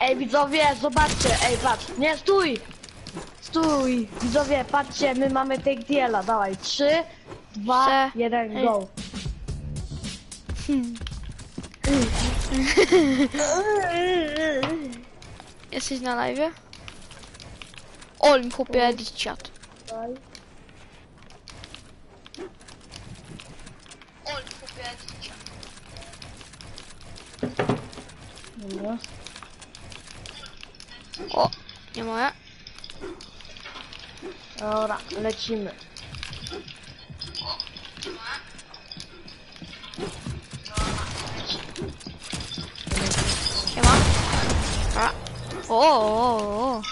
Ej, widzowie, zobaczcie, ej, patrz, nie, stój! Stój! Widzowie, patrzcie, my mamy take DL-a, dawaj, trzy, dwa, Trzy. jeden, Ej. go! Jesteś na live? Olim chłopie edit chat. Olim chłopie edit chat. Dobra. O, nie moje. Dobra, lecimy. Siema. A. O, o, o. O,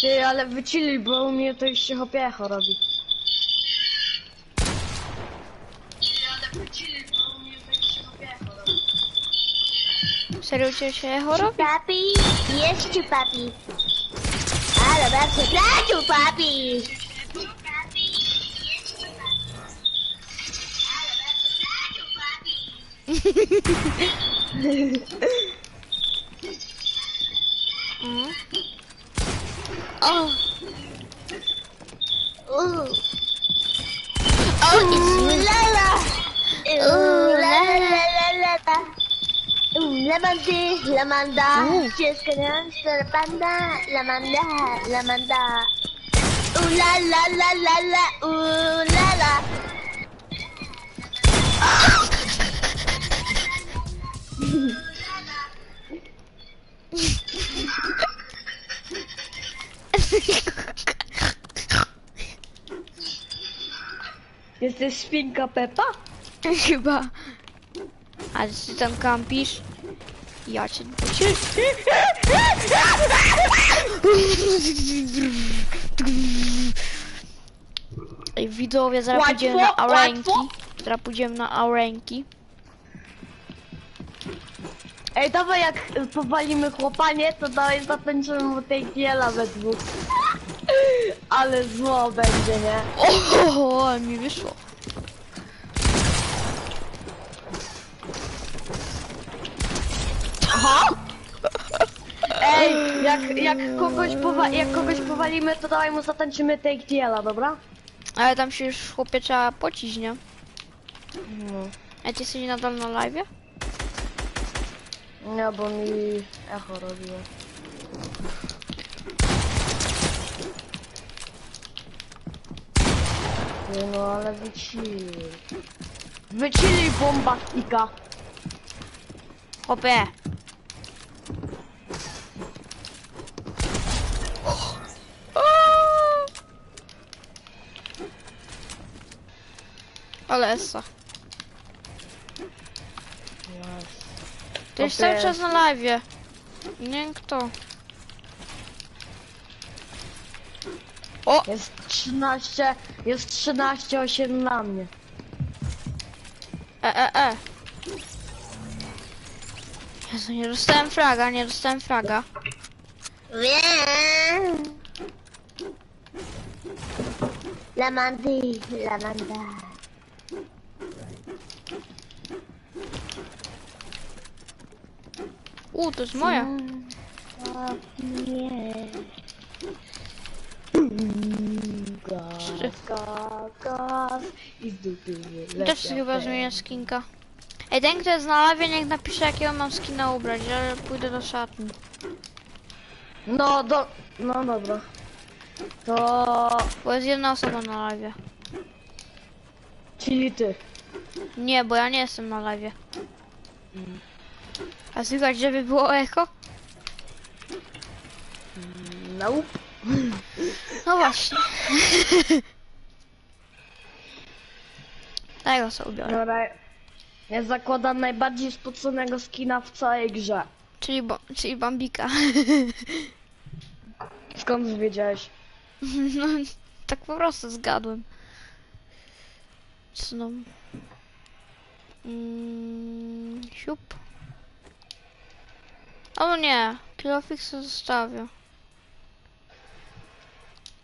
Ty, ale wycili, bo u mnie to już się hopiecho robi. Się robi. Serio cię się chorobi? Papi, jest tu papi. Ale bardzo placiu papi. Mhm. O, Ooh. Oh, it's la la. Ooh, la la la la la. Ooh, la mandi, la manda. Just gonna answer the panda. La manda, la manda. Ooh la la la la la. Ooh la la. Jesteś świnka Pepa? chyba. Ale ty tam kampisz? Ja cię Ej, widzowie, zaraz Łatwo, pójdziemy na arenki. Zaraz pójdziemy na arenki. Ej, dawaj jak powalimy chłopanie, to dawaj zatańczymy mu tej kiela we dwóch. Ale zło będzie, nie? O, mi wyszło. Ej, jak, jak, kogoś powa jak kogoś powalimy, to dawaj mu zatańczymy tej kiela, dobra? Ale tam się już chłopie trzeba pocić, nie? No. A ty jesteś nadal na live? Nie, bo mi echo robiło. Ty, No ale wycili. Wycili bombastika. Chłopie. Ale essa. To jest cały czas na live. Nie wiem kto. O! Jest 13, jest 13, 8 na mnie. E, e, e. Jezu, nie dostałem fraga, nie dostałem fraga. Wiem. La mandi, la manda. U, to jest moja. Nie. Gaz, gaz, gaz i z dupy też chyba zmienię skinka. Ej, ten kto jest na live, niech napisze jakiego mam skina ubrać, ale pójdę do szatni. No, do, no dobra. To, Bo jest jedna osoba na live. czyli ty. Nie, bo ja nie jestem na live. A słychać, żeby było echo? Nope. No właśnie. Daj go sobie ubiorę. Dobra, ja zakładam najbardziej spoconego skina w całej grze. Czyli, bo, czyli Bambika. Skąd wiedziałeś? No, tak po prostu zgadłem. Znowu. Mm, siup. O nie, kilofik sobie zostawię.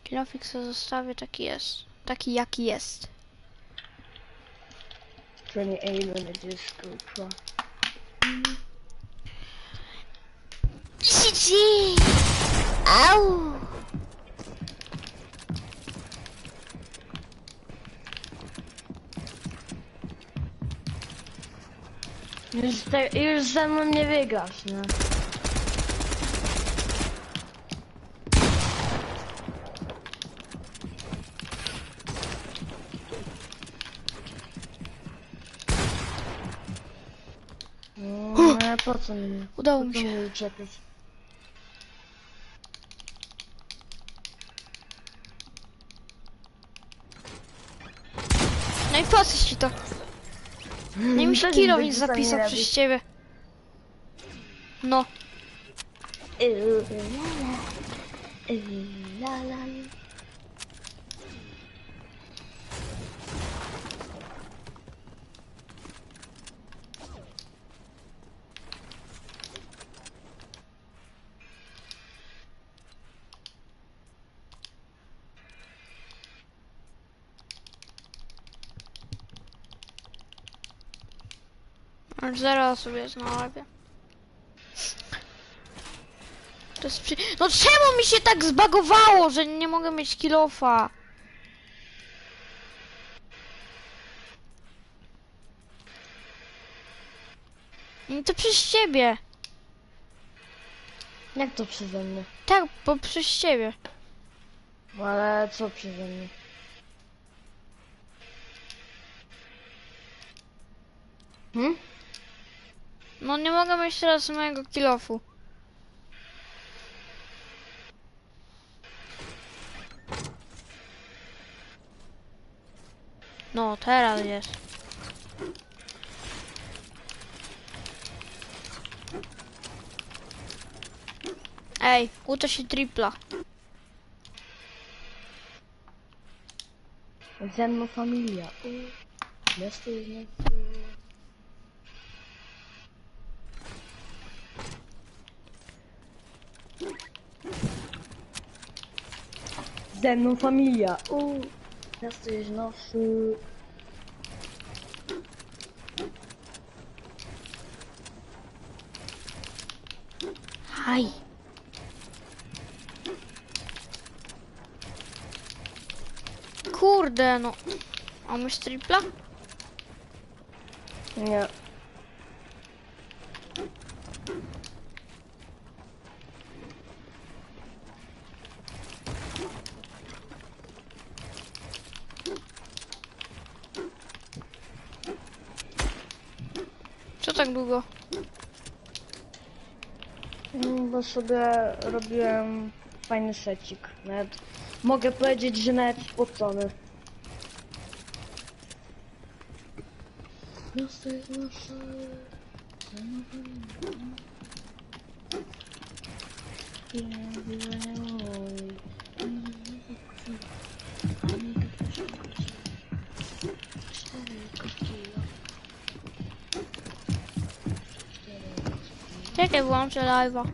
Kilofik sobie zostawię, taki jest. Taki jaki jest. Cici! Au! Już, te, już ze mną nie wygrasz? No, ale po co mi? Udało mi się. mi uciekać? No i po co ci to? Nie mi się sami zapisał przez ciebie. No, Ooh la la. Ooh la la. Jest na live. To jest przy... No czemu mi się tak zbagowało, że nie mogę mieć kilofa? No to przez ciebie. Jak to przeze mnie? Tak, bo przez ciebie. No ale co przeze mnie? Hmm? No nie mogę mieć teraz mojego kilofu. No, teraz jest. Ej, uda się tripla. Ze mną familia. U, Miasto jest nie... Ze mną familia. U, Miasto jest nowy. Aj. Kurde, no. A myś tripla? Nie. Tak długo? Mm, Bo sobie robiłem fajny secik. Nawet mogę powiedzieć, że nawet spocony. Miasto jest nasze. Czekaj, włączę live'a.